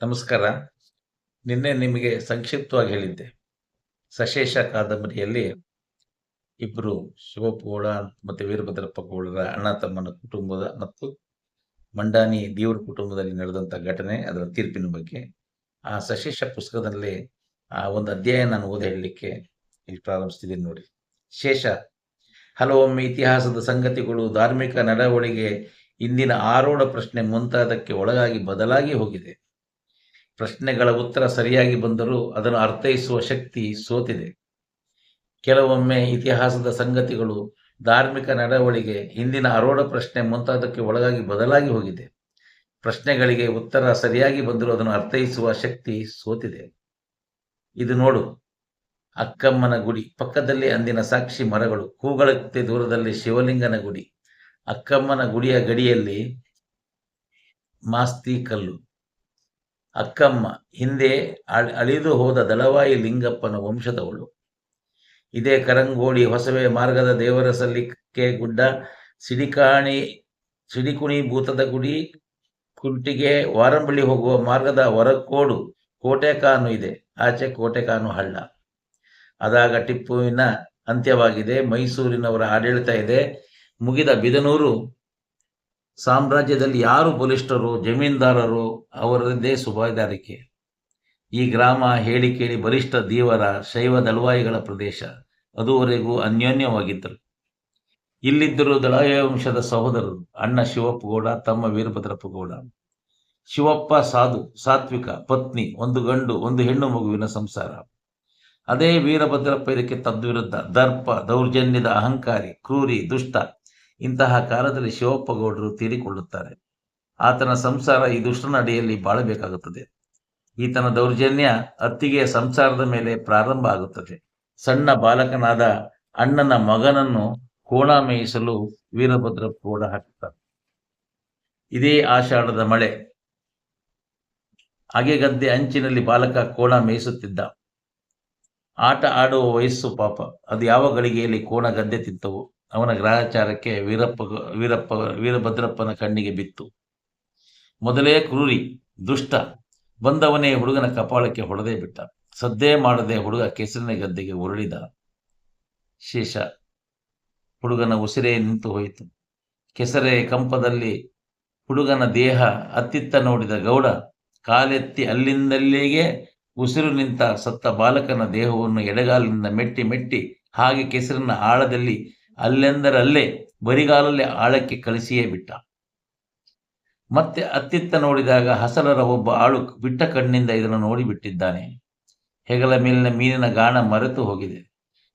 ನಮಸ್ಕಾರ. ನಿನ್ನೆ ನಿಮಗೆ ಸಂಕ್ಷಿಪ್ತವಾಗಿ ಹೇಳಿದ್ದೆ. ಸಶೇಷ ಕಾದಂಬರಿಯಲ್ಲಿ ಇಬ್ಬರು ಶಿವಪ್ಪ ಗೌಡ ಮತ್ತು ವೀರಭದ್ರಪ್ಪ ಗೌಡರ ಅಣ್ಣ, ತಮ್ಮನ ಕುಟುಂಬದ ಮತ್ತು ಮಂಡಾನಿ ದೇವರ ಕುಟುಂಬದಲ್ಲಿ ನಡೆದಂಥ ಘಟನೆ, ಅದರ ತೀರ್ಪಿನ ಬಗ್ಗೆ. ಆ ಸಶೇಷ ಪುಸ್ತಕದಲ್ಲಿ ಆ ಒಂದು ಅಧ್ಯಾಯ ನಾನು ಓದಿ ಹೇಳಲಿಕ್ಕೆ ಇಲ್ಲಿ ಪ್ರಾರಂಭಿಸ್ತಿದ್ದೀನಿ ನೋಡಿ. ಶೇಷ, ಹಲವೊಮ್ಮೆ ಇತಿಹಾಸದ ಸಂಗತಿಗಳು ಧಾರ್ಮಿಕ ನಡವಳಿಕೆ ಇಂದಿನ ಆರೋಢ ಪ್ರಶ್ನೆ ಮುಂತಾದಕ್ಕೆ ಒಳಗಾಗಿ ಬದಲಾಗಿ ಹೋಗಿದೆ. ಪ್ರಶ್ನೆಗಳ ಉತ್ತರ ಸರಿಯಾಗಿ ಬಂದರೂ ಅದನ್ನು ಅರ್ಥೈಸುವ ಶಕ್ತಿ ಸೋತಿದೆ. ಕೆಲವೊಮ್ಮೆ ಇತಿಹಾಸದ ಸಂಗತಿಗಳು, ಧಾರ್ಮಿಕ ನಡವಳಿಕೆ ಹಿಂದಿನ ಆರೋಢ ಪ್ರಶ್ನೆ ಮುಂತಾದಕ್ಕೆ ಒಳಗಾಗಿ ಬದಲಾಗಿ ಹೋಗಿದೆ. ಪ್ರಶ್ನೆಗಳಿಗೆ ಉತ್ತರ ಸರಿಯಾಗಿ ಬಂದರೂ ಅದನ್ನು ಅರ್ಥೈಸುವ ಶಕ್ತಿ ಸೋತಿದೆ. ಇದು ನೋಡು. ಅಕ್ಕಮ್ಮನ ಗುಡಿ, ಪಕ್ಕದಲ್ಲಿ ಅಂದಿನ ಸಾಕ್ಷಿ ಮರಗಳು ಕೂಗಳಕ್ಕೆ ದೂರದಲ್ಲಿ ಶಿವಲಿಂಗನ ಗುಡಿ. ಅಕ್ಕಮ್ಮನ ಗುಡಿಯ ಗಡಿಯಲ್ಲಿ ಮಾಸ್ತಿ ಕಲ್ಲು. ಅಕ್ಕಮ್ಮ ಹಿಂದೆ ಅಳ್- ಅಳಿದು ಹೋದ ದಳವಾಯಿ ಲಿಂಗಪ್ಪನ ವಂಶದವಳು. ಇದೇ ಕರಂಗೋಡಿ ಹೊಸವೆ ಮಾರ್ಗದ ದೇವರ ಸಲ್ಲಿಕೆ ಗುಡ್ಡ, ಸಿಡಿಕಾಣಿ, ಸಿಡಿಕುಣಿ ಭೂತದ ಗುಡಿ, ಕುಂಟಿಗೆ ವಾರಂಬಳ್ಳಿ ಹೋಗುವ ಮಾರ್ಗದ ಹೊರಕೋಡು ಕೋಟೆಕಾನು ಇದೆ. ಆಚೆ ಕೋಟೆಕಾನು ಹಳ್ಳ. ಅದಾಗ ಟಿಪ್ಪುವಿನ ಅಂತ್ಯವಾಗಿದೆ. ಮೈಸೂರಿನವರ ಆಡಳಿತ ಇದೆ. ಮುಗಿದ ಬಿದನೂರು ಸಾಮ್ರಾಜ್ಯದಲ್ಲಿ ಯಾರು ಬಲಿಷ್ಠರು, ಜಮೀನ್ದಾರರು, ಅವರದ್ದೇ ಸುಬಾದಾರಿಕೆ ಈ ಗ್ರಾಮ ಹೇಳಿ ಕೇಳಿ ಬಲಿಷ್ಠ ದೇವರ ಶೈವ ದಳವಾಯಿಗಳ ಪ್ರದೇಶ. ಅದುವರೆಗೂ ಅನ್ಯೋನ್ಯವಾಗಿದ್ದರು. ಇಲ್ಲಿದ್ದರು ದಳಾಯ ವಂಶದ ಸಹೋದರರು, ಅಣ್ಣ ಶಿವಪ್ಪ ಗೌಡ ತಮ್ಮ ವೀರಭದ್ರಪ್ಪ ಗೌಡ ಶಿವಪ್ಪ ಸಾಧು, ಸಾತ್ವಿಕ, ಪತ್ನಿ, ಒಂದು ಗಂಡು, ಒಂದು ಹೆಣ್ಣು ಮಗುವಿನ ಸಂಸಾರ. ಅದೇ ವೀರಭದ್ರಪ್ಪ ಇದಕ್ಕೆ ತದ್ವಿರುದ್ಧ, ದರ್ಪ, ದೌರ್ಜನ್ಯದ ಅಹಂಕಾರಿ, ಕ್ರೂರಿ, ದುಷ್ಟ ಇಂತಹ ಕಾಲದಲ್ಲಿ ಶಿವಪ್ಪ ಗೌಡರು ತೀರಿಕೊಳ್ಳುತ್ತಾರೆ. ಆತನ ಸಂಸಾರ ಈ ದುಷ್ಟನ ಅಡಿಯಲ್ಲಿ ಬಾಳಬೇಕಾಗುತ್ತದೆ. ಈತನ ದೌರ್ಜನ್ಯ ಅತ್ತಿಗೆಯ ಸಂಸಾರದ ಮೇಲೆ ಪ್ರಾರಂಭ ಆಗುತ್ತದೆ. ಸಣ್ಣ ಬಾಲಕನಾದ ಅಣ್ಣನ ಮಗನನ್ನು ಕೋಣ ಮೇಯಿಸಲು ವೀರಭದ್ರ ಕೋಣ ಹಾಕುತ್ತಾರೆ. ಇದೇ ಆಷಾಢದ ಮಳೆ. ಗದ್ದೆ ಅಂಚಿನಲ್ಲಿ ಬಾಲಕ ಕೋಣ ಮೇಯಿಸುತ್ತಿದ್ದ ಆಟ ಆಡುವ ವಯಸ್ಸು ಪಾಪ. ಅದು ಯಾವ ಗಳಿಗೆಯಲ್ಲಿ ಕೋಣ ಗದ್ದೆ ತಿಂತವು. ಅವನ ಗ್ರಹಚಾರಕ್ಕೆ ವೀರಪ್ಪ ವೀರಪ್ಪ, ವೀರಭದ್ರಪ್ಪನ ಕಣ್ಣಿಗೆ ಬಿತ್ತು. ಮೊದಲೇ ಕ್ರೂರಿ, ದುಷ್ಟ, ಬಂದವನೇ ಹುಡುಗನ ಕಪಾಳಕ್ಕೆ ಹೊಡೆದೇ ಬಿಟ್ಟ. ಸದ್ದೇ ಮಾಡದೆ ಹುಡುಗ ಕೆಸರಿನ ಗದ್ದೆಗೆ ಉರುಳಿದ. ಶೇಷ, ಹುಡುಗನ ಉಸಿರೇ ನಿಂತು ಹೋಯಿತು. ಕೆಸರೆ ಕಂಪದಲ್ಲಿ ಹುಡುಗನ ದೇಹ ಅತ್ತಿತ್ತ ನೋಡಿದ ಗೌಡ ಕಾಲೆತ್ತಿ ಅಲ್ಲಿಂದಲ್ಲಿಗೆ ಉಸಿರು ನಿಂತ ಸತ್ತ ಬಾಲಕನ ದೇಹವನ್ನು ಎಡಗಾಲಿನಿಂದ ಮೆಟ್ಟಿ ಮೆಟ್ಟಿ ಹಾಗೆ ಕೆಸರಿನ ಆಳದಲ್ಲಿ ಅಲ್ಲೆಂದರಲ್ಲೇ ಬರಿಗಾಲಲ್ಲಿ ಆಳಕ್ಕೆ ಕಳಿಸಿಯೇ ಬಿಟ್ಟ. ಮತ್ತೆ ಅತ್ತಿತ್ತ ನೋಡಿದಾಗ ಹಸಲರ ಒಬ್ಬ ಆಳು ಬಿಟ್ಟ ಕಣ್ಣಿಂದ ಇದನ್ನು ನೋಡಿಬಿಟ್ಟಿದ್ದಾನೆ ಹೆಗಲ ಮೇಲಿನ ಮೀನಿನ ಗಾಣ ಮರೆತು ಹೋಗಿದೆ.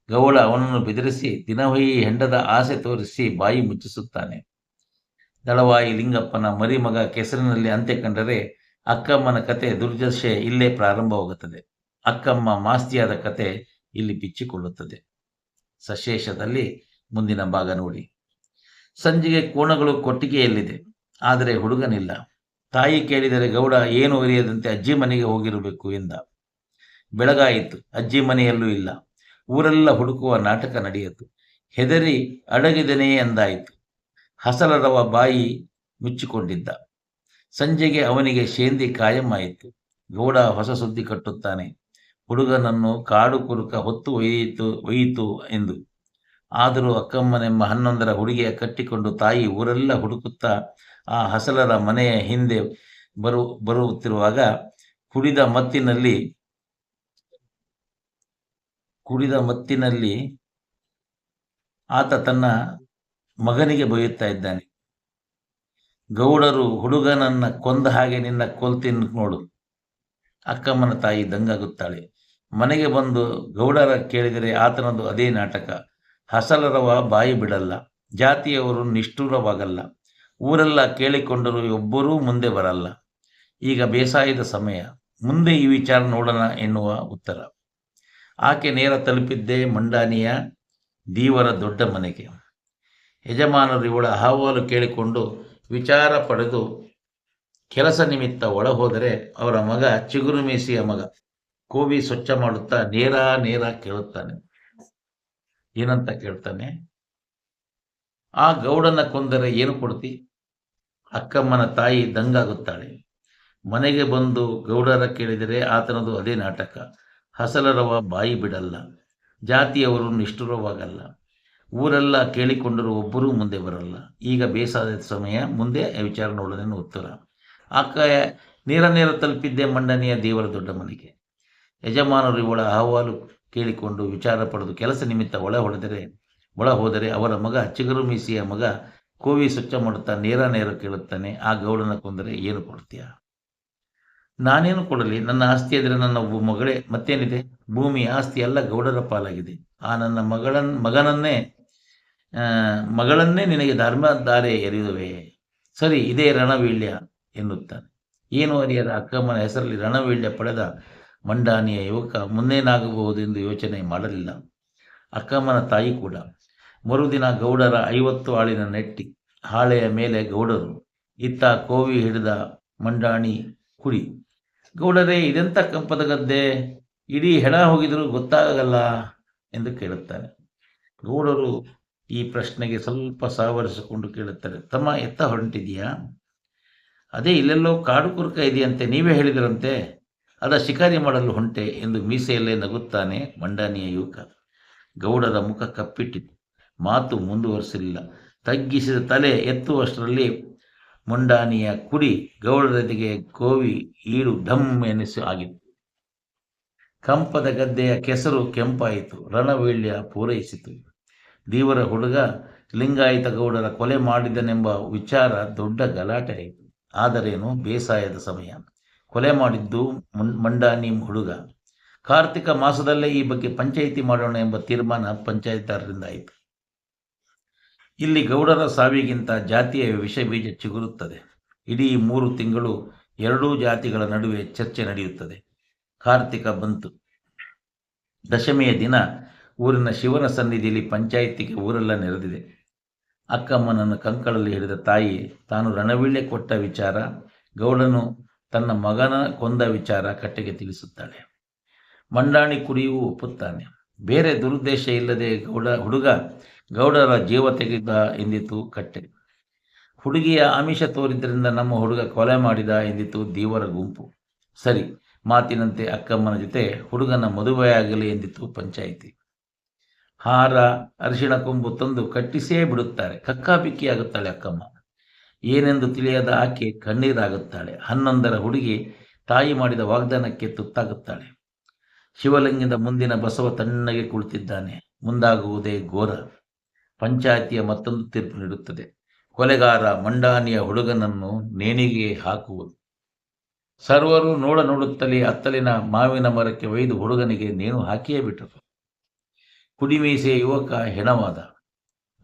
ಗೌಳ ಅವನನ್ನು ಬೆದರಿಸಿ ದಿನವೈ ಹೆಂಡದ ಆಸೆ ತೋರಿಸಿ ಬಾಯಿ ಮುಚ್ಚಿಸುತ್ತಾನೆ. ದಳವಾಯಿ ಲಿಂಗಪ್ಪನ ಮರಿಮಗ ಕೆಸರಿನಲ್ಲಿ ಅಂತ್ಯ ಕಂಡರೆ ಅಕ್ಕಮ್ಮನ ಕತೆ ದುರ್ದಶೆ ಇಲ್ಲೇ ಪ್ರಾರಂಭವಾಗುತ್ತದೆ. ಅಕ್ಕಮ್ಮ ಮಾಸ್ತಿಯಾದ ಕತೆ ಇಲ್ಲಿ ಬಿಚ್ಚಿಕೊಳ್ಳುತ್ತದೆ. ಸಶೇಷದಲ್ಲಿ ಮುಂದಿನ ಭಾಗ ನೋಡಿ. ಸಂಜೆಗೆ ಕೋಣಗಳು ಕೊಟ್ಟಿಗೆಯಲ್ಲಿದೆ, ಆದರೆ ಹುಡುಗನಿಲ್ಲ. ತಾಯಿ ಕೇಳಿದರೆ, ಗೌಡ, ಏನು ಅರಿಯದಂತೆ ಅಜ್ಜಿ ಮನೆಗೆ ಹೋಗಿರಬೇಕು ಎಂದ. ಬೆಳಗಾಯಿತು, ಅಜ್ಜಿ ಮನೆಯಲ್ಲೂ ಇಲ್ಲ. ಊರೆಲ್ಲ ಹುಡುಕುವ ನಾಟಕ ನಡೆಯಿತು. ಹೆದರಿ ಅಡಗಿದನೇ ಎಂದಾಯಿತು. ಹಸಲರವ ಬಾಯಿ ಮುಚ್ಚಿಕೊಂಡಿದ್ದ. ಸಂಜೆಗೆ ಅವನಿಗೆ ಶೇಂದಿ ಕಾಯಂ ಆಯಿತು. ಗೌಡ ಹೊಸ ಸುದ್ದಿ ಕಟ್ಟುತ್ತಾನೆ. ಹುಡುಗನನ್ನು ಕಾಡು ಕುರುಕ ಹೊತ್ತು ಒಯ್ಯಿತು ಒಯ್ಯಿತು ಎಂದು. ಆದರೂ ಅಕ್ಕಮ್ಮನೆಂಬ ಹನ್ನೊಂದರ ಹುಡುಗಿಯ ಕಟ್ಟಿಕೊಂಡು ತಾಯಿ ಊರೆಲ್ಲ ಹುಡುಕುತ್ತಾ ಆ ಹಸಲರ ಮನೆಯ ಹಿಂದೆ ಬರು, ಬರುತ್ತಿರುವಾಗ ಕುಡಿದ ಮತ್ತಿನಲ್ಲಿ ಕುಡಿದ ಮತ್ತಿನಲ್ಲಿ ಆತ ತನ್ನ ಮಗನಿಗೆ ಬೈಯುತ್ತಾ ಇದ್ದಾನೆ. ಗೌಡರು ಹುಡುಗನನ್ನ ಕೊಂದ ಹಾಗೆ ನಿನ್ನ ಕೊಲ್ತಿನ್ ನೋಡು. ಅಕ್ಕಮ್ಮನ ತಾಯಿ ದಂಗಾಗುತ್ತಾಳೆ. ಮನೆಗೆ ಬಂದು ಗೌಡರ ಕೇಳಿದರೆ ಆತನದು ಅದೇ ನಾಟಕ. ಹಸಲರವ ಬಾಯಿ ಬಿಡಲ್ಲ, ಜಾತಿಯವರು ನಿಷ್ಠುರವಾಗಲ್ಲ, ಊರೆಲ್ಲ ಕೇಳಿಕೊಂಡರೂ ಒಬ್ಬರೂ ಮುಂದೆ ಬರಲ್ಲ. ಈಗ ಬೇಸಾಯದ ಸಮಯ, ಮುಂದೆ ಈ ವಿಚಾರ ನೋಡೋಣ ಎನ್ನುವ ಉತ್ತರ. ಆಕೆ ನೇರ ತಲುಪಿದ್ದೇ ಮಂಡಾನಿಯ ದೀವರ ದೊಡ್ಡ ಮನೆಗೆ. ಯಜಮಾನರು ಇವಳ ಅಹವಾಲು ಕೇಳಿಕೊಂಡು ವಿಚಾರ ಪಡೆದು ಕೆಲಸ ನಿಮಿತ್ತ ಒಳ ಹೋದರೆ ಅವರ ಮಗ ಚಿಗುರು ಮೀಸಿಯ ಮಗ ಕೋವಿ ಸ್ವಚ್ಛ ಮಾಡುತ್ತಾ ನೇರ ನೇರ ಕೇಳುತ್ತಾನೆ. ಏನಂತ ಕೇಳ್ತಾನೆ ಆ ಗೌಡನ ಕೊಂದರೆ ಏನು ಕೊಡ್ತಿ? ಅಕ್ಕಮ್ಮನ ತಾಯಿ ದಂಗಾಗುತ್ತಾಳೆ. ಮನೆಗೆ ಬಂದು ಗೌಡರ ಕೇಳಿದರೆ ಆತನದು ಅದೇ ನಾಟಕ. ಹಸಲರವ ಬಾಯಿ ಬಿಡಲ್ಲ. ಜಾತಿಯವರು ನಿಷ್ಠುರವಾಗಲ್ಲ. ಊರೆಲ್ಲ ಕೇಳಿಕೊಂಡರೂ ಒಬ್ಬರೂ ಮುಂದೆ ಬರಲ್ಲ. ಈಗ ಬೇಸಾದ ಸಮಯ, ಮುಂದೆ ವಿಚಾರ ನೋಡೋದೇನು ಉತ್ತರ. ಅಕ್ಕ ನೇರ ನೇರ ತಲುಪಿದ್ದೆ ಮಂಡನೆಯ ದೇವರ ದೊಡ್ಡ ಮನೆಗೆ. ಯಜಮಾನರು ಇವಳ ಅಹವಾಲು ಕೇಳಿಕೊಂಡು ವಿಚಾರ ಪಡೆದು ಕೆಲಸ ನಿಮಿತ್ತ ಒಳ ಹೊಡೆದರೆ, ಒಳ ಹೋದರೆ ಅವರ ಮಗ ಚಿಗುರು ಮೀಸಿಯ ಮಗ ಕೋವಿ ಸ್ವಚ್ಛ ಮಾಡುತ್ತಾ ನೇರ ನೇರ ಕೇಳುತ್ತಾನೆ. ಆ ಗೌಡನ ಕೊಂದರೆ ಏನು ಕೊಡ್ತೀಯ? ನಾನೇನು ಕೊಡಲಿ? ನನ್ನ ಆಸ್ತಿ ಆದರೆ ನನ್ನ ಒಬ್ಬ ಮಗಳೇ, ಮತ್ತೇನಿದೆ? ಭೂಮಿ ಆಸ್ತಿ ಎಲ್ಲ ಗೌಡರ ಪಾಲಾಗಿದೆ. ಆ ನನ್ನ ಮಗಳನ್, ಮಗನನ್ನೇ ಮಗಳನ್ನೇ ನಿನಗೆ ಧರ್ಮ ದಾರೆ ಎರೆಯುವೆ ಸರಿ, ಇದೇ ರಣವೀಳ್ಯ ಎನ್ನುತ್ತಾನೆ. ಏನು ಅರಿಯದ ಅಕ್ಕಮ್ಮನ ಹೆಸರಲ್ಲಿ ರಣವೀಳ್ಯ ಪಡೆದ ಮಂಡಾನಿಯ ಯುವಕ ಮುಂದೇನಾಗಬಹುದೆಂದು ಯೋಚನೆ ಮಾಡಲಿಲ್ಲ. ಅಕ್ಕಮ್ಮನ ತಾಯಿ ಕೂಡ. ಮರುದಿನ ಗೌಡರ ಐವತ್ತು ಆಳಿನ ನೆಟ್ಟಿ, ಹಾಳೆಯ ಮೇಲೆ ಗೌಡರು. ಇತ್ತ ಕೋವಿ ಹಿಡಿದ ಮಂಡಾಣಿ ಕುಡಿ. ಗೌಡರೇ ಇದೆಂಥ ಕಂಪದ ಗದ್ದೆ? ಇಡೀ ಹೆಣ ಹೋಗಿದರೂ ಗೊತ್ತಾಗಲ್ಲ ಎಂದು ಕೇಳುತ್ತಾನೆ. ಗೌಡರು ಈ ಪ್ರಶ್ನೆಗೆ ಸ್ವಲ್ಪ ಸಾವರಿಸಿಕೊಂಡು ಕೇಳುತ್ತಾರೆ. ತಮ್ಮ ಎತ್ತ ಹೊರಟಿದೆಯಾ ಅದೇ ಇಲ್ಲೆಲ್ಲೋ ಕಾಡು ಕುರುಕ ಇದೆಯಂತೆ, ನೀವೇ ಹೇಳಿದ್ರಂತೆ. ಅದ ಶಿಕಾರಿ ಮಾಡಲು ಹೊಂಟೆ ಎಂದು ಮೀಸೆಯಲ್ಲೇ ನಗುತ್ತಾನೆ ಮಂಡಾನಿಯ ಯುವಕ. ಗೌಡರ ಮುಖ ಕಪ್ಪಿಟ್ಟಿತು. ಮಾತು ಮುಂದುವರಿಸಲಿಲ್ಲ. ತಗ್ಗಿಸಿದ ತಲೆ ಎತ್ತುವಷ್ಟರಲ್ಲಿ ಮುಂಡಾನಿಯ ಕುಡಿ ಗೌಡರೊಂದಿಗೆ ಕೋವಿ ಈಡು ಢಮ್ ಎನಿಸಿ ಆಗಿತ್ತು. ಕಂಪದ ಗದ್ದೆಯ ಕೆಸರು ಕೆಂಪಾಯಿತು. ರಣವೀಳ್ಯ ಪೂರೈಸಿತು. ದೇವರ ಹುಡುಗ ಲಿಂಗಾಯತ ಗೌಡರ ಕೊಲೆ ಮಾಡಿದನೆಂಬ ವಿಚಾರ ದೊಡ್ಡ ಗಲಾಟೆ ಆಯಿತು ಆದರೇನು? ಬೇಸಾಯದ ಸಮಯ. ಕೊಲೆ ಮಾಡಿದ್ದು ಮಂಡಾನಿ ಹುಡುಗ. ಕಾರ್ತಿಕ ಮಾಸದಲ್ಲೇ ಈ ಬಗ್ಗೆ ಪಂಚಾಯಿತಿ ಮಾಡೋಣ ಎಂಬ ತೀರ್ಮಾನ ಪಂಚಾಯತ್ದಾರರಿಂದ ಆಯಿತು. ಇಲ್ಲಿ ಗೌಡರ ಸಾವಿಗಿಂತ ಜಾತಿಯ ವಿಷ ಬೀಜ ಚಿಗುರುತ್ತದೆ. ಇಡೀ ಮೂರು ತಿಂಗಳು ಎರಡೂ ಜಾತಿಗಳ ನಡುವೆ ಚರ್ಚೆ ನಡೆಯುತ್ತದೆ. ಕಾರ್ತಿಕ ಬಂತು. ದಶಮಿಯ ದಿನ ಊರಿನ ಶಿವನ ಸನ್ನಿಧಿಯಲ್ಲಿ ಪಂಚಾಯಿತಿಗೆ ಊರೆಲ್ಲ ನೆರೆದಿದೆ. ಅಕ್ಕಮ್ಮನನ್ನು ಕಂಕಳಲ್ಲಿ ಹಿಡಿದ ತಾಯಿ ತಾನು ರಣವೀಳ್ಯ ಕೊಟ್ಟ ವಿಚಾರ, ಗೌಡನು ತನ್ನ ಮಗನ ಕೊಂದ ವಿಚಾರ ಕಟ್ಟೆಗೆ ತಿಳಿಸುತ್ತಾಳೆ. ಮಂಡಾಣಿ ಕುಡಿಯೂ ಒಪ್ಪುತ್ತಾನೆ. ಬೇರೆ ದುರುದ್ದೇಶ ಇಲ್ಲದೆ ಗೌಡ, ಹುಡುಗ ಗೌಡರ ಜೀವ ತೆಗೆದ ಎಂದಿತು ಕಟ್ಟೆ. ಹುಡುಗಿಯ ಆಮಿಷ ತೋರಿದ್ದರಿಂದ ನಮ್ಮ ಹುಡುಗ ಕೊಲೆ ಮಾಡಿದ ಎಂದಿತು ದೇವರ ಗುಂಪು. ಸರಿ, ಮಾತಿನಂತೆ ಅಕ್ಕಮ್ಮನ ಜೊತೆ ಹುಡುಗನ ಮದುವೆಯಾಗಲಿ ಎಂದಿತು ಪಂಚಾಯಿತಿ. ಹಾರ, ಅರಿಶಿಣ ಕೊಂಬು ತಂದು ಕಟ್ಟಿಸೇ ಬಿಡುತ್ತಾರೆ. ಕಕ್ಕಾಬಿಕ್ಕಿಯಾಗುತ್ತಾಳೆ ಅಕ್ಕಮ್ಮ. ಏನೆಂದು ತಿಳಿಯದ ಆಕೆ ಕಣ್ಣೀರಾಗುತ್ತಾಳೆ. ಹನ್ನೊಂದರ ಹುಡುಗಿ ತಾಯಿ ಮಾಡಿದ ವಾಗ್ದಾನಕ್ಕೆ ತುತ್ತಾಗುತ್ತಾಳೆ. ಶಿವಲಿಂಗದ ಮುಂದಿನ ಬಸವ ತಣ್ಣಗೆ ಕುಳಿತಿದ್ದಾನೆ. ಮುಂದಾಗುವುದೇ ಘೋರ. ಪಂಚಾಯತಿಯ ಮತ್ತೊಂದು ತೀರ್ಪು ನೀಡುತ್ತದೆ. ಕೊಲೆಗಾರ ಮಂಡಾನಿಯ ಹುಡುಗನನ್ನು ನೇಣಿಗೆ ಹಾಕುವುದು. ಸರ್ವರು ನೋಡ ನೋಡುತ್ತಲೇ ಅತ್ತಲಿನ ಮಾವಿನ ಮರಕ್ಕೆ ಒಯ್ದು ಹುಡುಗನಿಗೆ ನೇಣು ಹಾಕಿಯೇ ಬಿಟ್ಟರು. ಕುಡಿಮೀಸೆಯ ಯುವಕ ಹೆಣವಾದ.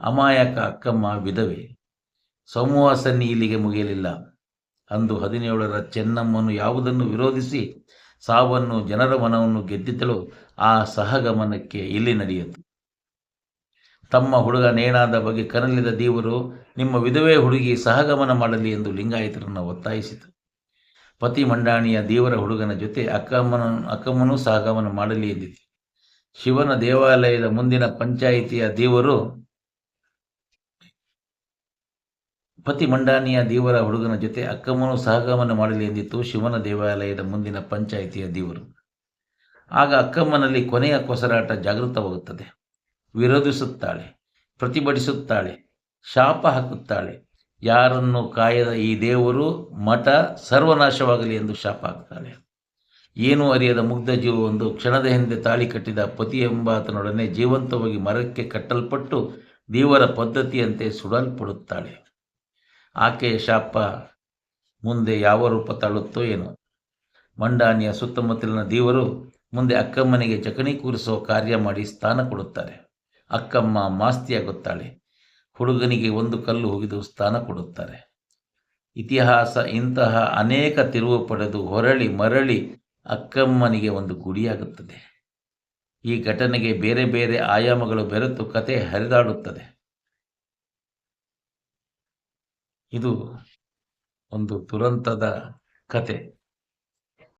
ಅಮಾಯಕ ಅಕ್ಕಮ್ಮ ವಿಧವೆ. ಸಮೂಹ ಸನ್ನಿ ಇಲ್ಲಿಗೆ ಮುಗಿಯಲಿಲ್ಲ. ಅಂದು ಹದಿನೇಳರ ಚೆನ್ನಮ್ಮನು ಯಾವುದನ್ನು ವಿರೋಧಿಸಿ ಸಾವನ್ನು ಜನರ ಮನವನ್ನು ಗೆದ್ದಿದ್ದಳು, ಆ ಸಹಗಮನಕ್ಕೆ ಇಲ್ಲಿ ನಡೆಯಿತು. ತಮ್ಮ ಹುಡುಗ ನೇಣಾದ ಬಗ್ಗೆ ಕನಲಿದ ದೇವರು, ನಿಮ್ಮ ವಿಧವೆ ಹುಡುಗಿ ಸಹಗಮನ ಮಾಡಲಿ ಎಂದು ಲಿಂಗಾಯತರನ್ನು ಒತ್ತಾಯಿಸಿತು. ಪತಿ ಮಂಡಾಣಿಯ ದೇವರ ಹುಡುಗನ ಜೊತೆ ಅಕ್ಕಮ್ಮನ, ಅಕ್ಕಮ್ಮನೂ ಸಹಗಮನ ಮಾಡಲಿ ಎಂದಿತು ಶಿವನ ದೇವಾಲಯದ ಮುಂದಿನ ಪಂಚಾಯಿತಿಯ ದೇವರು ಪತಿ ಮಂಡಾನಿಯ ದೇವರ ಹುಡುಗನ ಜೊತೆ ಅಕ್ಕಮ್ಮನು ಸಹಗಮನ ಮಾಡಲಿ ಎಂದಿತ್ತು ಶಿವನ ದೇವಾಲಯದ ಮುಂದಿನ ಪಂಚಾಯಿತಿಯ ದೇವರು. ಆಗ ಅಕ್ಕಮ್ಮನಲ್ಲಿ ಕೊನೆಯ ಕೊಸರಾಟ ಜಾಗೃತವಾಗುತ್ತದೆ. ವಿರೋಧಿಸುತ್ತಾಳೆ, ಪ್ರತಿಭಟಿಸುತ್ತಾಳೆ, ಶಾಪ ಹಾಕುತ್ತಾಳೆ. ಯಾರನ್ನು ಕಾಯದ ಈ ದೇವರು ಮಠ ಸರ್ವನಾಶವಾಗಲಿ ಎಂದು ಶಾಪ ಹಾಕುತ್ತಾಳೆ. ಏನೂ ಅರಿಯದ ಮುಗ್ಧ ಜೀವ ಒಂದು ಕ್ಷಣದ ಹಿಂದೆ ತಾಳಿ ಕಟ್ಟಿದ ಪತಿ ಎಂಬಾತನೊಡನೆ ಜೀವಂತವಾಗಿ ಮರಕ್ಕೆ ಕಟ್ಟಲ್ಪಟ್ಟು ದೇವರ ಪದ್ಧತಿಯಂತೆ ಸುಡಲ್ಪಡುತ್ತಾಳೆ. ಆಕೆಯ ಶಾಪ ಮುಂದೆ ಯಾವ ರೂಪ ತಾಳುತ್ತೋ ಏನೋ. ಮಂಡಾನಿಯ ಸುತ್ತಮುತ್ತಲಿನ ದೇವರು ಮುಂದೆ ಅಕ್ಕಮ್ಮನಿಗೆ ಚಕಣಿ ಕೂರಿಸುವ ಕಾರ್ಯ ಮಾಡಿ ಸ್ಥಾನ ಕೊಡುತ್ತಾರೆ. ಅಕ್ಕಮ್ಮ ಮಾಸ್ತಿಯಾಗುತ್ತಾಳೆ. ಹುಡುಗನಿಗೆ ಒಂದು ಕಲ್ಲು ಹೋಗಿದು ಸ್ಥಾನ ಕೊಡುತ್ತಾರೆ. ಇತಿಹಾಸ ಇಂತಹ ಅನೇಕ ತಿರುವು ಪಡೆದು ಹೊರಳಿ ಮರಳಿ ಅಕ್ಕಮ್ಮನಿಗೆ ಒಂದು ಗುಡಿಯಾಗುತ್ತದೆ. ಈ ಘಟನೆಗೆ ಬೇರೆ ಬೇರೆ ಆಯಾಮಗಳು ಬೆರೆತು ಕತೆ ಹರಿದಾಡುತ್ತದೆ. ಇದು ಒಂದು ದುರಂತದ ಕತೆ.